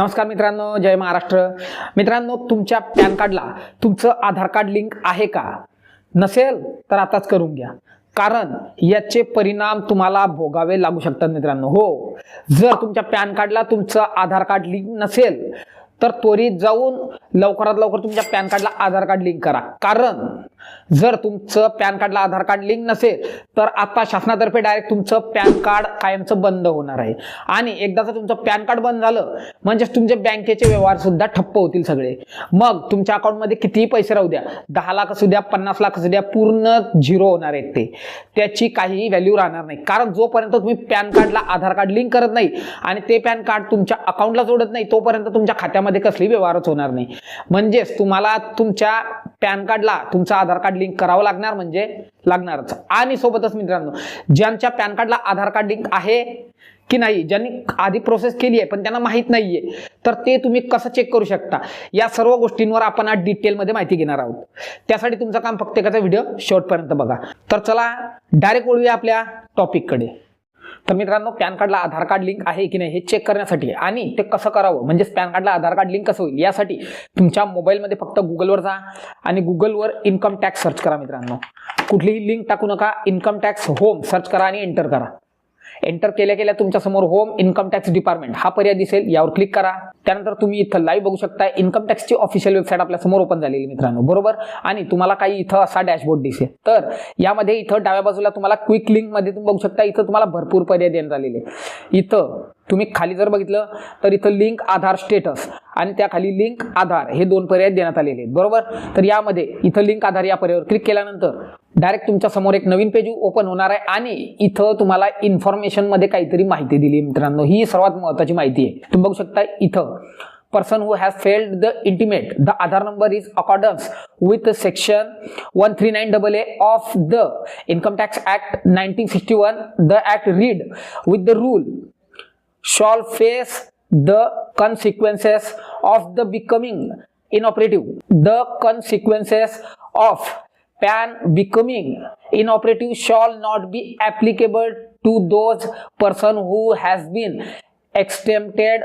नमस्कार मित्रांनो जय महाराष्ट्र. मित्रांनो तुमच्या पॅन कार्डला तुमचं आधार कार्ड लिंक आहे का? नसेल तर आताच करून घ्या. कारण याचे परिणाम तुम्हाला भोगावे लागू शकतात मित्रांनो. हो जर तुमच्या पॅन कार्डला तुमचं आधार कार्ड लिंक नसेल तर त्वरित जाऊन लवकरात लवकर तुमच्या पॅन कार्डला आधार कार्ड लिंक करा. कारण जर तुमचं पॅन कार्डला आधार कार्ड लिंक नसेल तर आता शासनातर्फे डायरेक्ट तुमचं पॅन कार्ड कायमचं बंद होणार आहे. आणि एकदाचं तुमचं पॅन कार्ड बंद झालं म्हणजेच तुमचे बँकेचे व्यवहार सुद्धा ठप्प होतील सगळे. मग तुमच्या अकाउंटमध्ये कितीही पैसे राहू द्या दहा लाख असू द्या पन्नास लाख असू द्या पूर्ण झिरो होणार आहेत ते. त्याची काहीही व्हॅल्यू राहणार नाही. कारण जोपर्यंत तुम्ही पॅन कार्डला आधार कार्ड लिंक करत नाही आणि ते पॅन कार्ड तुमच्या अकाउंटला जोडत नाही तोपर्यंत तुमच्या खात्यामध्ये कसली व्यवहारच होणार नाही. म्हणजेच तुम्हाला तुमच्या पॅन कार्डला तुमचा आधार आधार कार्ड लिंक करावं लागणार म्हणजे लागणारच. आणि सोबतच मित्रांनो ज्यांच्या पॅन कार्डला आधार कार्ड लिंक आहे की नाही ज्यांनी आधी प्रोसेस केली आहे पण त्यांना माहीत नाहीये तर ते तुम्ही कसं चेक करू शकता? या सर्व गोष्टींवर आपण आज डिटेलमध्ये माहिती घेणार आहोत. त्यासाठी तुमचं काम फक्त एखादा व्हिडिओ शेवटपर्यंत बघा. तर चला डायरेक्ट वळूया आपल्या टॉपिककडे तर मित्रांनो पॅन कार्डला आधार कार्ड लिंक आहे की नाही हे चेक करण्यासाठी आणि ते कसं करावं? म्हणजेच पॅन कार्डला आधार कार्ड लिंक कसं होईल? यासाठी तुमच्या मोबाईलमध्ये फक्त गुगलवर जा आणि गुगलवर इन्कम टॅक्स सर्च करा मित्रांनो. कुठलीही लिंक टाकू नका इन्कम टॅक्स होम सर्च करा आणि एंटर करा. एंटर केल्या केल्या तुमच्यासमोर होम इन्कम टॅक्स डिपार्टमेंट हा पर्याय दिसेल यावर क्लिक करा. त्यानंतर तुम्ही इथं लाईव्ह बघू शकता इन्कम टॅक्सची ऑफिशियल वेबसाईट आपल्यासमोर ओपन झालेली मित्रांनो. बरोबर? आणि तुम्हाला काही इथं असा डॅशबोर्ड दिसेल. तर यामध्ये इथं डाव्या बाजूला तुम्हाला क्विक लिंकमध्ये तुम्ही बघू शकता. इथं तुम्हाला भरपूर पर्याय देण्यात आलेले इथं तुम्ही खाली जर बघितलं तर इथं लिंक आधार स्टेटस आणि त्याखाली लिंक आधार हे दोन पर्याय देण्यात आलेले आहेत. बरोबर? तर यामध्ये इथं लिंक आधार या पर्यायावर क्लिक केल्यानंतर डायरेक्ट तुमच्यासमोर एक नवीन पेज ओपन होणार आहे आणि इथं तुम्हाला इन्फॉर्मेशनमध्ये काहीतरी माहिती दिली आहे मित्रांनो. ही सर्वात महत्वाची माहिती आहे. तुम्ही बघू शकता इथं person who have failed the intimate the Aadhaar number is accordance with section one three nine double A of the income tax act nineteen sixty one the act read with the rule shall face the consequences of the becoming inoperative the consequences of PAN becoming inoperative shall not be applicable to those person who has been exempted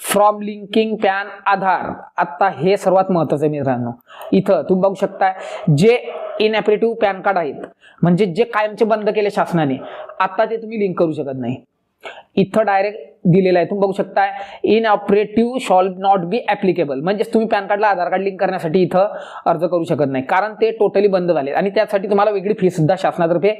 from linking PAN Aadhaar आता हे सर्वात महत्वाचं आहे मित्रांनो इथं तुम्ही बघू शकताय जे इनॅपरेटिव्ह पॅन कार्ड आहेत म्हणजे जे कायमचे बंद केले शासनाने आता ते तुम्ही लिंक करू शकत नाही इथं डायरेक्ट दिलेलं आहे. तुम्ही बघू शकता inoperative shall not be applicable म्हणजेच तुम्ही पॅन कार्डला आधार कार्ड लिंक करण्यासाठी इथं अर्ज करू शकत नाही. कारण ते टोटली बंद झाले आणि त्यासाठी तुम्हाला वेगळी फी सुद्धा शासनातर्फे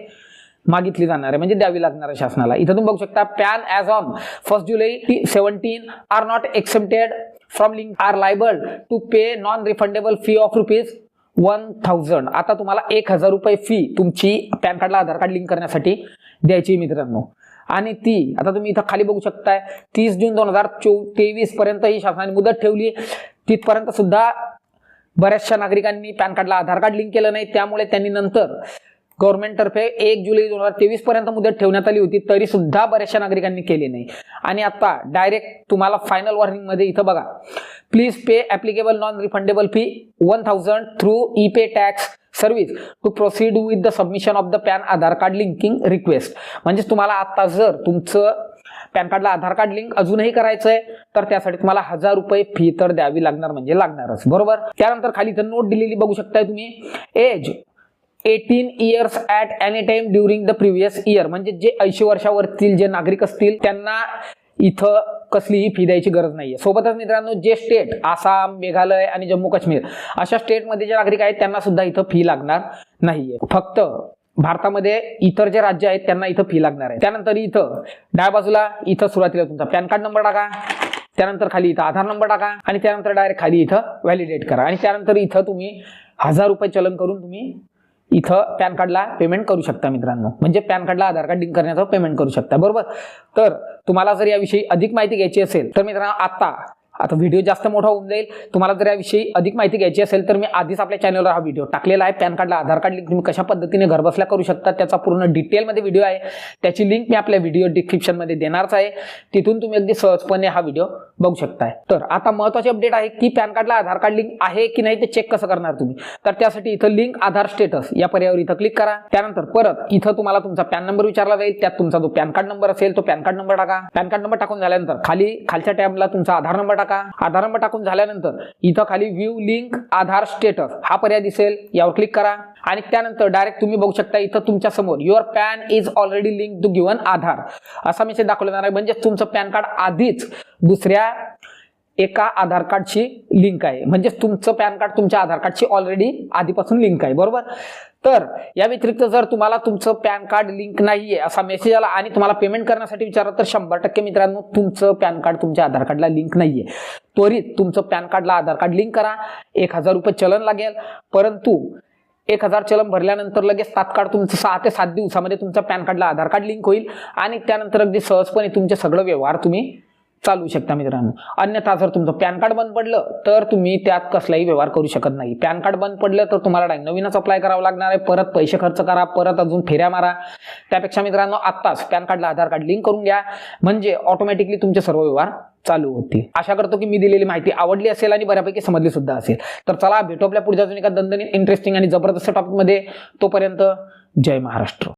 मागितली जाणार आहे. म्हणजे द्यावी लागणार आहे शासनाला. इथं तुम्ही बघू शकता PAN as on first July seventeen are not excepted from link are liable to pay non refundable fee of rupees one thousand आता तुम्हाला एक हजार रुपये फी तुमची पॅन कार्डला आधार कार्ड लिंक करण्यासाठी द्यायची आहे मित्रांनो. आणि ती आता तुम्ही इथं खाली बघू शकताय तीस जून दोन हजार चो तेवीस पर्यंत ही शासनाने मुदत ठेवली. तिथपर्यंत सुद्धा बऱ्याचशा नागरिकांनी पॅन कार्डला आधार कार्ड लिंक केलं नाही. त्यामुळे त्यांनी नंतर गव्हर्नमेंटतर्फे एक जुलै दोन हजार तेवीस पर्यंत मुदत ठेवण्यात आली होती तरी सुद्धा बऱ्याचशा नागरिकांनी केली नाही. आणि आता डायरेक्ट तुम्हाला फायनल वॉर्निंगमध्ये इथं बघा. Please pay applicable non refundable fee one thousand through e pay tax service to proceed with the submission of the PAN Aadhaar card linking request म्हणजेच तुम्हाला आता जर तुमचं पॅन कार्डला आधार कार्ड लिंक अजूनही करायचंय तर त्यासाठी तुम्हाला हजार रुपये फी तर द्यावी लागणार म्हणजे लागणारच. बरोबर? त्यानंतर खाली इथं नोट दिलेली बघू शकताय तुम्ही. Age eighteen years at any time during the previous year म्हणजे जे ऐंशी वर्षावरतील जे नागरिक असतील त्यांना इथं कसलीही फी द्यायची गरज नाहीये. सोबतच मित्रांनो जे स्टेट आसाम मेघालय आणि जम्मू काश्मीर अशा स्टेटमध्ये जे नागरिक आहेत त्यांना सुद्धा इथं फी लागणार नाहीये. फक्त भारतामध्ये इतर जे राज्य आहेत त्यांना इथं फी लागणार आहे. त्यानंतर इथं डाव्या बाजूला इथं सुरुवातीला तुमचा पॅन कार्ड नंबर टाका. त्यानंतर खाली इथं आधार नंबर टाका. आणि त्यानंतर डायरेक्ट खाली इथं व्हॅलिडेट करा. आणि त्यानंतर इथं तुम्ही हजार रुपये चलन करून तुम्ही इथं पॅन कार्डला पेमेंट करू शकता मित्रांनो. म्हणजे पॅन कार्डला आधार कार्ड लिंक करण्याचं पेमेंट करू शकता. बरोबर? तर तुम्हाला जर याविषयी अधिक माहिती घ्यायची असेल तर मित्रांनो आता आता व्हिडिओ जास्त मोठा होऊन जाईल. तुम्हाला जर याविषयी अधिक माहिती घ्यायची असेल तर मी आधीच आपल्या चॅनलवर हा व्हिडिओ टाकलेला आहे. पॅन कार्डला आधार कार्ड लिंक तुम्ही कशा पद्धतीने घरबसल्या करू शकता त्याचा पूर्ण डिटेलमध्ये व्हिडिओ आहे. त्याची लिंक मी आपल्या व्हिडिओ डिस्क्रिप्शनमध्ये देणारच आहे. तिथून तुम्ही अगदी सहजपणे हा व्हिडिओ बघू शकताय. तर आता महत्वाची अपडेट आहे की पॅन कार्डला आधार कार्ड लिंक आहे की नाही ते चेक कसं करणार तुम्ही? तर त्यासाठी इथं लिंक आधार स्टेटस या पर्यायावर इथं क्लिक करा. त्यानंतर परत इथं तुम्हाला तुमचा पॅन नंबर विचारला जाईल. त्यात तुमचा जो पॅन कार्ड नंबर असेल तो पॅन कार्ड नंबर टाका. पॅन कार्ड नंबर टाकून झाल्यानंतर खाली खालच्या टॅबला तुमचा आधार नंबर टाका. आधार नंबर टाकून झाल्यानंतर इथं खाली व्ह्यू लिंक आधार स्टेटस हा पर्याय दिसेल. यावर क्लिक करा. आणि त्यानंतर डायरेक्ट तुम्ही बघू शकता इथं तुमच्यासमोर your PAN is already link to given Aadhaar. असा मेसेज दाखवला जाणार आहे. म्हणजे तुमचं पॅन कार्ड आधीच दुसऱ्या एका आधार कार्डची लिंक आहे. म्हणजेच तुमचं पॅन कार्ड तुमच्या आधार कार्डची ऑलरेडी आधीपासून लिंक आहे. बरोबर? तर या व्यतिरिक्त जर तुम्हाला तुमचं पॅन कार्ड लिंक नाहीये असा मेसेज आला आणि तुम्हाला पेमेंट करण्यासाठी विचारलं तर शंभर टक्के मित्रांनो तुमचं पॅन कार्ड तुमच्या आधार कार्डला लिंक नाहीये. त्वरित तुमचं पॅन कार्डला आधार कार्ड लिंक करा. एक हजार रुपये चलन लागेल. परंतु एक हजार चलन भरल्यानंतर लगेच तात्काळ तुमचं सहा ते सात दिवसामध्ये तुमचं पॅन कार्डला आधार कार्ड लिंक होईल आणि त्यानंतर अगदी सहजपणे तुमचे सगळं व्यवहार तुम्ही चालू शकता मित्रांनो. अन्यथा जर तुमचं पॅन कार्ड बंद पडलं तर तुम्ही त्यात कसलाही व्यवहार करू शकत नाही. पॅन कार्ड बंद पडलं तर तुम्हाला नवीनच अप्लाय करावं लागणार आहे. परत पैसे खर्च करा परत अजून फेऱ्या मारा. त्यापेक्षा मित्रांनो आत्ताच पॅन कार्डला आधार कार्ड लिंक करून घ्या. म्हणजे ऑटोमॅटिकली तुमचे सर्व व्यवहार चालू होतील. आशा करतो की मी दिलेली माहिती आवडली असेल आणि बऱ्यापैकी समजली सुद्धा असेल. तर चला भेटू आपल्या पुढच्या अजून एका दंदनी इंटरेस्टिंग आणि जबरदस्त टॉपिकमध्ये तोपर्यंत जय महाराष्ट्र.